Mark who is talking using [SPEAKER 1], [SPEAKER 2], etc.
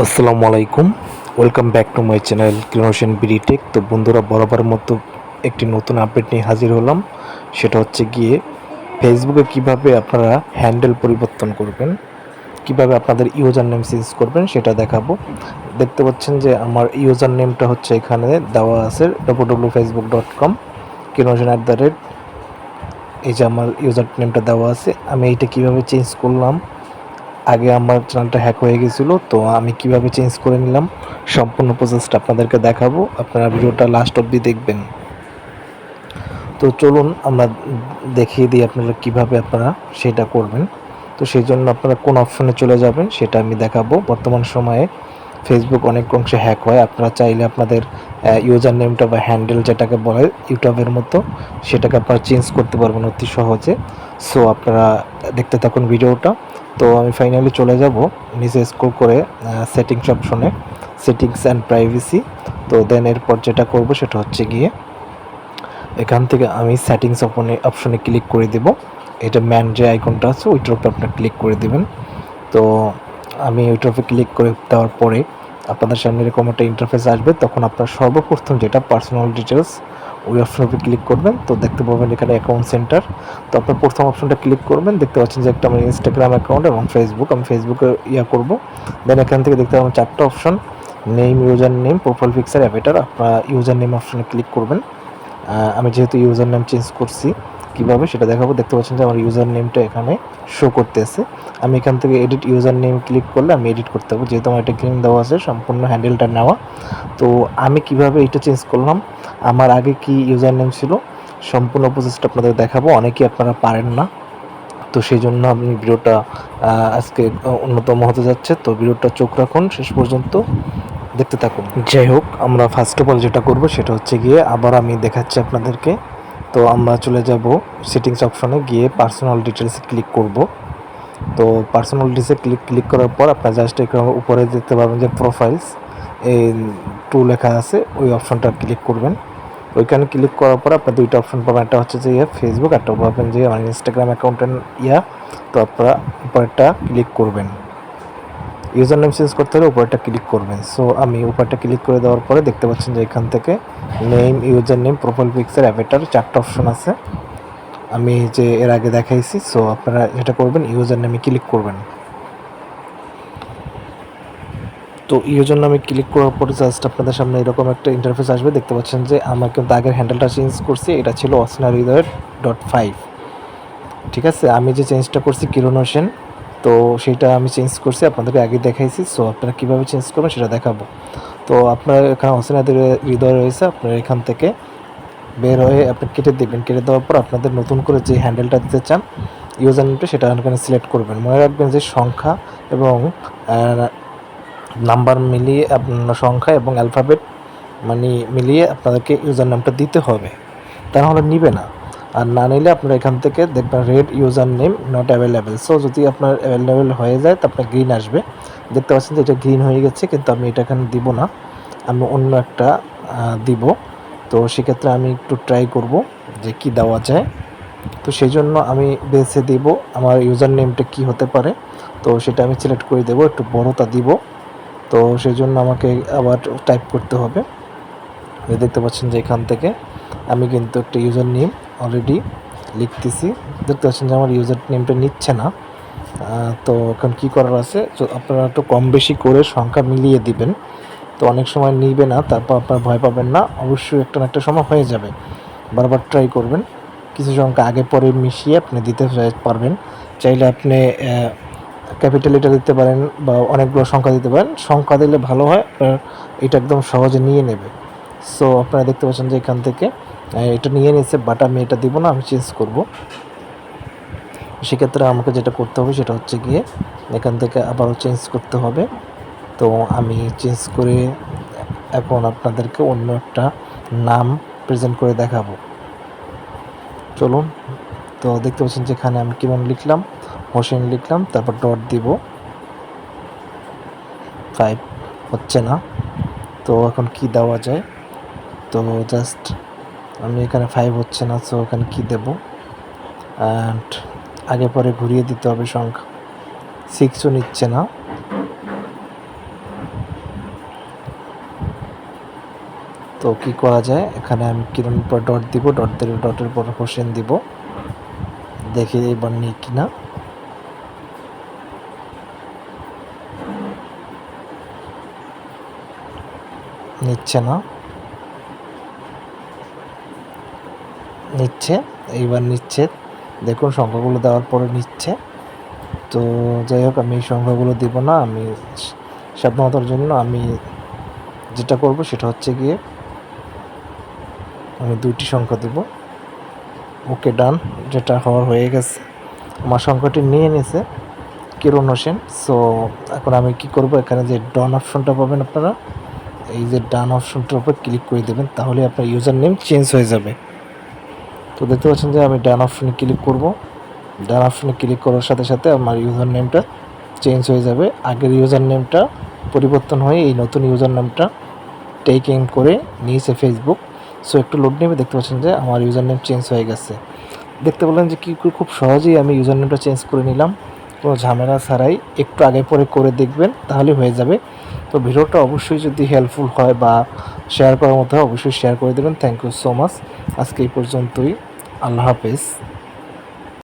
[SPEAKER 1] আসসালামু আলাইকুম। Welcome back to my channel ক্রিনোশন BDTech তো বন্ধুরা বরাবরের মতো একটি নতুন আপডেট নিয়ে হাজির হলাম। সেটা হচ্ছে গিয়ে ফেসবুকে কীভাবে আপনারা হ্যান্ডেল পরিবর্তন করবেন, কীভাবে আপনাদের ইউজার নেম চেঞ্জ করবেন, সেটা দেখাবো। দেখতে পাচ্ছেন যে আমার ইউজার নেমটা হচ্ছে এখানে দেওয়া আছে W W facebook dot com কিনোশন at the rate এই যে আমার ইউজার নেমটা দেওয়া আছে, আমি এইটা কীভাবে চেঞ্জ করলাম আগে আমার চ্যানেলটা হ্যাক হয়ে গেছিল, তো আমি কীভাবে চেঞ্জ করে নিলাম সম্পূর্ণ প্রসেসটা আপনাদেরকে দেখাবো। আপনারা ভিডিওটা লাস্ট অবধি দেখবেন। তো চলুন, আমরা দেখিয়ে দিই আপনারা কীভাবে আপনারা সেটা করবেন। তো সেই জন্য আপনারা কোন অপশনে চলে যাবেন, সেটা আমি দেখাবো। বর্তমান সময়ে ফেসবুক অনেক অংশে হ্যাক হয়। আপনারা চাইলে আপনাদের ইউজার নেমটা বা হ্যান্ডেল যেটাকে বলে ইউটিউবের মতো, সেটাকে আপনারা চেঞ্জ করতে পারবেন অতি সহজে। সো আপনারা দেখতে থাকুন ভিডিওটা। তো আমি ফাইনালি চলে যাব নিচে স্ক্রল করে সেটিংস অপশনে সেটিংস অ্যান্ড প্রাইভেসি তো দেন এরপর যেটা করব সেটা হচ্ছে গিয়ে এখান থেকে আমি সেটিংস অপনে অপশনে ক্লিক করে দেব। এটা ম্যান যে আইকনটা আছে ওইটার উপর আপনার ক্লিক করে দেবেন। তো আমি ওইটার উপরে ক্লিক করে দেওয়ার পরে আপনাদের সামনে এরকম একটা ইন্টারফেস আসবে, তখন আপনার সর্বপ্রথম যেটা পার্সোনাল ডিটেলস ওই অপশনের উপরে ক্লিক করবেন, তো দেখতে পাবেন এখানে অ্যাকাউন্ট সেন্টার তো আপনার প্রথম অপশনটা ক্লিক করবেন, দেখতে পাচ্ছেন যে একটা আমার ইনস্টাগ্রাম অ্যাকাউন্ট এবং ফেসবুক আমি ফেসবুকে ইয়া করব। দেন এখান থেকে দেখতে পাবেন চারটা option name user name profile picture avatar আপনার ইউজার নেম অপশনে ক্লিক করবেন। আমি যেহেতু ইউজার নেম চেঞ্জ করছি, কীভাবে সেটা দেখাবো, দেখতে পাচ্ছেন যে আমার ইউজার নেমটা এখানে শো করতেছে। আমি এখান থেকে এডিট ইউজার নেম ক্লিক করলে আমি এডিট করতে পারব, যেহেতু আমার এটা ক্লিন দেওয়া আছে, সম্পূর্ণ হ্যান্ডেলটা নেওয়া। তো আমি কীভাবে এটা চেঞ্জ করলাম? আমার আগে কি ইউজার নেম ছিল? সম্পূর্ণ প্রসেসটা আপনাদের দেখাবো। অনেকেই আপনারা পারেন না। তো সেই জন্য আমি ভিডিওটা আজকে অন্যতম হতে যাচ্ছে। তো ভিডিওটা চোখ রাখুন। শেষ পর্যন্ত দেখতে থাকুন। যাই হোক, আমরা ফার্স্ট অফ অল যেটা করব সেটা হচ্ছে গিয়ে আবার আমি দেখাচ্ছি আপনাদেরকে। তো আমরা চলে যাব সেটিংস অপশনে গিয়ে পার্সোনাল ডিটেলসে ক্লিক করব। তো পার্সোনাল ডিটেলসে ক্লিক ক্লিক করার পর আপনার জাস্ট উপরে দেখতে পাবেন যে প্রোফাইলস এই টু লেখা আছে, ওই অপশনটা ক্লিক করবেন। ওইখানে ক্লিক করার পর আপনার দুইটা অপশন পাবেন। একটা হচ্ছে যে ইয়ে ফেসবুক একটা পাবেন যে আমার ইনস্টাগ্রাম অ্যাকাউন্টেন্ট ইয়া। তো আপনারা উপরটা ক্লিক করবেন। ইউজার নেম চেঞ্জ করতে হলে উপরটা ক্লিক করবেন। সো আমি উপরটা ক্লিক করে দেওয়ার পরে দেখতে পাচ্ছেন যে এখান থেকে name user name profile picture avatar চারটা অপশন আছে। আমি যে এর আগে দেখাইছি সো আপনারা যেটা করবেন ইউজার নেমে ক্লিক করবেন। তো ইউজার নামে ক্লিক করার পরে জাস্ট আপনাদের সামনে এরকম একটা ইন্টারফেস আসবে। দেখতে পাচ্ছেন যে আমার কিন্তু আগের হ্যান্ডেলটা চেঞ্জ করছি, এটা ছিল অসনার হৃদয়ের ডট ফাইভ ঠিক আছে, আমি যে চেঞ্জটা করছি কিরণ তো সেটা আমি চেঞ্জ করছি, আপনাদেরকে আগে দেখাইছি। সো আপনারা কীভাবে চেঞ্জ করবেন সেটা দেখাবো। তো আপনার এখানে হোসেনাদের হৃদয় রয়েছে, আপনারা এখান থেকে বের হয়ে আপনি কেটে দেবেন। কেটে দেওয়ার পর আপনাদের নতুন করে যে হ্যান্ডেলটা দিতে চান ইউজার নেমটা সেটা এখানে সিলেক্ট করবেন। মনে রাখবেন যে সংখ্যা এবং নাম্বার মিলিয়ে আপনার সংখ্যা এবং অ্যালফাবেট মানে মিলিয়ে আপনাদেরকে ইউজার নামটা দিতে হবে। তাহলে নিবে না। আর না নিলে আপনারা এখান থেকে দেখবেন red user name not available so যদি আপনার অ্যাভেলেবেল হয়ে যায়, তো আপনার গ্রিন আসবে। দেখতে পাচ্ছেন যে এটা গ্রিন হয়ে গেছে, কিন্তু আমি এটা এখানে দিব না। আমি অন্য একটা দিব। তো সেক্ষেত্রে আমি একটু ট্রাই করব যে কি দেওয়া যায়। তো সেই জন্য আমি বেছে দিব আমার ইউজার নেমটা কি হতে পারে। তো সেটা আমি সিলেক্ট করে দেবো, একটু বড়টা দিব। তো সেই জন্য আমাকে আবার টাইপ করতে হবে। দেখতে পাচ্ছেন যে এখান থেকে আমি কিন্তু একটা ইউজার নেম অলরেডি লিখতেছি। দেখতে পাচ্ছেন যে আমার ইউজার নেমটা নিচ্ছে না। তো এখন কী করার আছে? আপনারা একটু কম বেশি করে সংখ্যা মিলিয়ে দিবেন। তো অনেক সময় নিবে না, তারপর আপনার ভয় পাবেন না। অবশ্যই একটা না একটা সময় হয়ে যাবে। বারবার ট্রাই করবেন। কিছু সংখ্যা আগে পরে মিশিয়ে আপনি দিতে পারবেন। চাইলে আপনি ক্যাপিটাল এটা দিতে পারেন বা অনেকগুলো সংখ্যা দিতে পারেন। সংখ্যা দিলে ভালো হয়, আপনার এটা একদম সহজে নিয়ে নেবে। সো আপনারা দেখতে পাচ্ছেন যে এখান থেকে এটা নিয়ে নিয়েছে বাট আমি এটা দিব না, আমি চেঞ্জ করব। সেক্ষেত্রে আমাকে যেটা করতে হবে সেটা হচ্ছে গিয়ে, এখান থেকে আবারও চেঞ্জ করতে হবে। তো, আমি চেঞ্জ করে এখন আপনাদেরকে অন্য একটা নাম প্রেজেন্ট করে দেখাবো। চলুন, তো দেখতে পাচ্ছেন যেখানে আমি কেমন লিখলাম। হোসেন লিখলাম, তারপর ডট দিব। ফাইভ হচ্ছে না। তো এখন কি দেওয়া যায়? তো জাস্ট আমি এখানে ফাইভ হচ্ছে না তো এখানে কি দেব? অ্যান্ড আগে পরে ঘুরিয়ে দিতে হবে সংখ্যা। সিক্সও নিচ্ছে না। তো কি করা যায়? এখানে আমি কিরম পর ডট দিব? ডট দিলে ডটের পর হোসেন দিব। দেখে এবার নিই কিনা। নিচ্ছে না। নিচ্ছে, এইবার নিচ্ছে। দেখুন, সংখ্যাগুলো দেওয়ার পরে নিচ্ছে। তো যাই হোক, আমি এই সংখ্যাগুলো দিব না, আমি সাবধানতার জন্য আমি যেটা করব সেটা হচ্ছে গিয়ে আমি দুইটি সংখ্যা দেব। ওকে, ডান, যেটা হওয়ার হয়ে গেছে। আমার সংখ্যাটি নিয়ে নিয়েছে কিরণ হোসেন। সো এখন আমি কি করব? এখানে যে ডন অপশনটা পাবেন আপনারা এই যে ডান অপশনটার উপর ক্লিক করে দেবেন, তাহলে আপনার ইউজার নেম চেঞ্জ হয়ে যাবে। তো দেখতে পাচ্ছেন যে আমি ডান অপশনে ক্লিক করব। ডান অপশনে ক্লিক করার সাথে সাথে আমার ইউজার নেমটা চেঞ্জ হয়ে যাবে। আগের ইউজার নেমটা পরিবর্তন হয়ে এই নতুন ইউজার নেমটা নামটা ইন করে নিয়েছে ফেসবুক সো একটু লোড নেবে, দেখতে পাচ্ছেন যে আমার ইউজার নেম চেঞ্জ হয়ে গেছে। দেখতে পেলেন যে কী খুব সহজেই আমি ইউজার নেমটা চেঞ্জ করে নিলাম। কোনো ঝামেলা ছাড়াই একটু আগে পরে করে দেখবেন, তাহলে হয়ে যাবে। তো ভিডিওটা অবশ্যই যদি হেল্পফুল হয় বা শেয়ার করার মতো অবশ্যই শেয়ার করে দেবেন। থ্যাংক ইউ সো মাচ আজকে এই পর্যন্তই। আল্লাহ হাফেজ।